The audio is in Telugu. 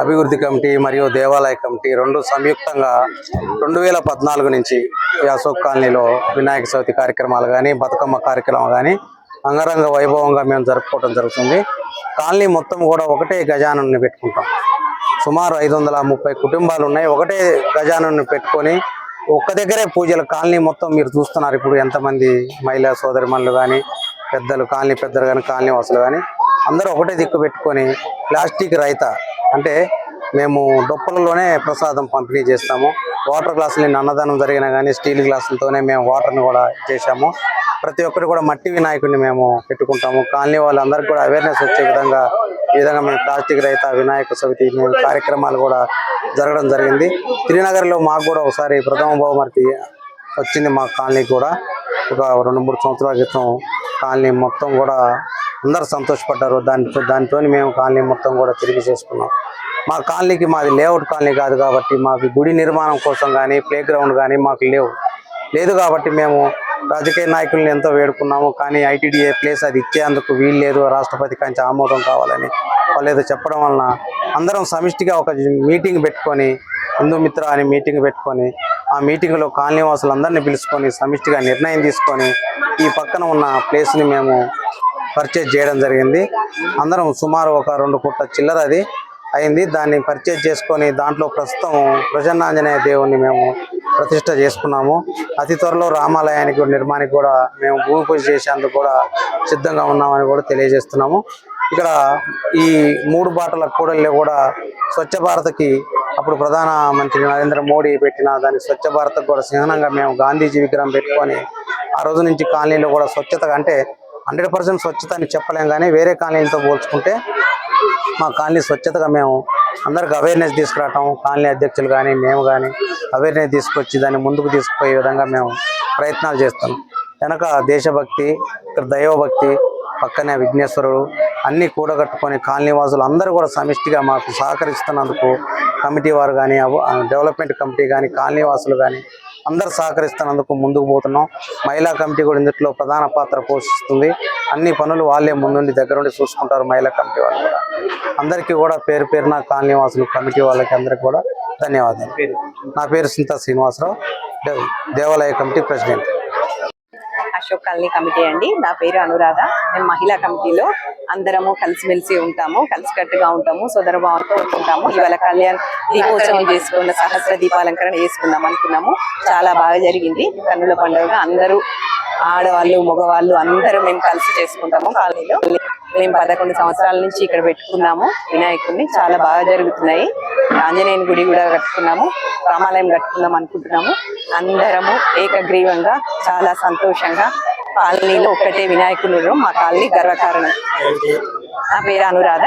అభివృద్ధి కమిటీ మరియు దేవాలయ కమిటీ రెండు సంయుక్తంగా రెండు వేల పద్నాలుగు నుంచి అశోక్ కాలనీలో వినాయక చవితి కార్యక్రమాలు కానీ బతుకమ్మ కార్యక్రమం కానీ అంగరంగ వైభవంగా మేము జరుపుకోవడం జరుగుతుంది. కాలనీ మొత్తం కూడా ఒకటే గజానాన్ని పెట్టుకుంటాం. సుమారు ఐదు వందల ముప్పై కుటుంబాలు ఉన్నాయి. ఒకటే గజానాన్ని పెట్టుకొని ఒక్క దగ్గరే పూజలు. కాలనీ మొత్తం మీరు చూస్తున్నారు ఇప్పుడు ఎంతమంది మహిళా సోదరిమణులు కానీ పెద్దలు కాలనీ పెద్దలు కానీ కాలనీ వాసులు కానీ అందరూ ఒకటే దిక్కు పెట్టుకొని ప్లాస్టిక్ రైత అంటే మేము డొప్పలలోనే ప్రసాదం పంపిణీ చేస్తాము. వాటర్ గ్లాసులని అన్నదానం జరిగినా కానీ స్టీల్ గ్లాసులతోనే మేము వాటర్ని కూడా చేశాము. ప్రతి ఒక్కరు కూడా మట్టి వినాయకుడిని మేము పెట్టుకుంటాము. కాలనీ వాళ్ళందరికీ కూడా అవేర్నెస్ వచ్చే విధంగా ఈ విధంగా మేము ప్లాస్టిక్ రహిత వినాయక చవితి మేము కార్యక్రమాలు కూడా జరగడం జరిగింది. శ్రీనగర్లో మాకు కూడా ఒకసారి ప్రథమ బహుమతి వచ్చింది మా కాలనీకి కూడా. ఒక రెండు మూడు సంవత్సరాల క్రితం కాలనీ మొత్తం కూడా అందరు సంతోషపడ్డారు. దానితో దానితో మేము కాలనీ మొత్తం కూడా తిరిగి చేసుకున్నాం. మా కాలనీకి మాది లేఅవుట్ కాలనీ కాదు కాబట్టి మాకు గుడి నిర్మాణం కోసం కానీ ప్లే గ్రౌండ్ కానీ మాకు లేవు. లేదు కాబట్టి మేము రాజకీయ నాయకుల్ని ఎంతో వేడుకున్నాము. కానీ ఐటీడీఏ ప్లేస్ అది ఇచ్చేందుకు వీలు లేదు. రాష్ట్రపతి కంచి ఆమోదం కావాలని వాళ్ళు ఏదో చెప్పడం వలన అందరం సమిష్టిగా ఒక మీటింగ్ పెట్టుకొని హిందూ మిత్ర అని మీటింగ్ పెట్టుకొని ఆ మీటింగ్లో కాలనీ వాసులందరినీ పిలుచుకొని సమిష్టిగా నిర్ణయం తీసుకొని ఈ పక్కన ఉన్న ప్లేస్ని మేము పర్చేజ్ చేయడం జరిగింది. అందరం సుమారు ఒక రెండు కోట్ల చిల్లర అది అయింది. దాన్ని పర్చేజ్ చేసుకొని దాంట్లో ప్రస్తుతం ప్రసన్నాంజనేయ దేవుణ్ణి మేము ప్రతిష్ట చేసుకున్నాము. అతి త్వరలో రామాలయానికి నిర్మాణానికి కూడా మేము భూమి పూజ చేసేందుకు కూడా సిద్ధంగా ఉన్నామని కూడా తెలియజేస్తున్నాము. ఇక్కడ ఈ మూడు బాటల కూడలిలో కూడా స్వచ్ఛ భారత్కి అప్పుడు ప్రధాన మంత్రి నరేంద్ర మోడీ పెట్టిన దాని స్వచ్ఛ భారత్ కూడా చిహ్నంగా మేము గాంధీజీ విగ్రహం పెట్టుకొని ఆ రోజు నుంచి కాలనీలో కూడా స్వచ్ఛత అంటే హండ్రెడ్ పర్సెంట్ స్వచ్ఛత అని చెప్పలేం కానీ వేరే కాలనీలతో పోల్చుకుంటే మా కాలనీ స్వచ్ఛతగా మేము అందరికి అవేర్నెస్ తీసుకురావటం కాలనీ అధ్యక్షులు కానీ మేము కానీ అవేర్నెస్ తీసుకొచ్చి దాన్ని ముందుకు తీసుకుపోయే విధంగా మేము ప్రయత్నాలు చేస్తాం. వెనక దేశభక్తి ఇక్కడ దైవభక్తి పక్కనే విఘ్నేశ్వరుడు అన్నీ కూడగట్టుకొని కాలనీ వాసులు అందరూ కూడా సమిష్టిగా మాకు సహకరిస్తున్నందుకు కమిటీ వారు కానీ డెవలప్మెంట్ కమిటీ కానీ కాలనీ వాసులు కానీ అందరు సహకరిస్తున్నందుకు ముందుకు పోతున్నాం. మహిళా కమిటీ కూడా ఇందులో ప్రధాన పాత్ర పోషిస్తుంది. అన్ని పనులు వాళ్ళే ముందుండి దగ్గరుండి చూసుకుంటారు మహిళా కమిటీ వాళ్ళు కూడా. అందరికీ కూడా పేరు పేరున కాలనీ వాసులు కమిటీ వాళ్ళకి అందరికీ కూడా ధన్యవాదాలు. నా పేరు సింత శ్రీనివాసరావు దేవాలయ committee president. Ashok colony committee అండి. నా పేరు అనురాధ. మేము మహిళా కమిటీలో అందరము కలిసిమెలిసి ఉంటాము కలిసికట్టుగా ఉంటాము సోదర భావంతో ఉంటాము. ఇవాళ కళ్యాణ్ దీపోత్సవం చేసుకున్న సహస్ర దీపాలంకరణ చేసుకుందాం అనుకున్నాము. చాలా బాగా జరిగింది. కన్నుల పండుగ అందరూ ఆడవాళ్ళు మగవాళ్ళు అందరూ మేము కలిసి చేసుకుంటాము కాలనీలో. మేము పదకొండు సంవత్సరాల నుంచి ఇక్కడ పెట్టుకున్నాము. వినాయకుడిని చాలా బాగా జరుగుతున్నాయి. ఆంజనేయుని గుడి కూడా కట్టుకున్నాము. రామాలయం కట్టుకుందాం అనుకుంటున్నాము. అందరము ఏకగ్రీవంగా చాలా సంతోషంగా కాలనీలో ఒక్కటే వినాయకుడు మా కాలనీ గర్వకారణం. నా పేరు అనురాధ.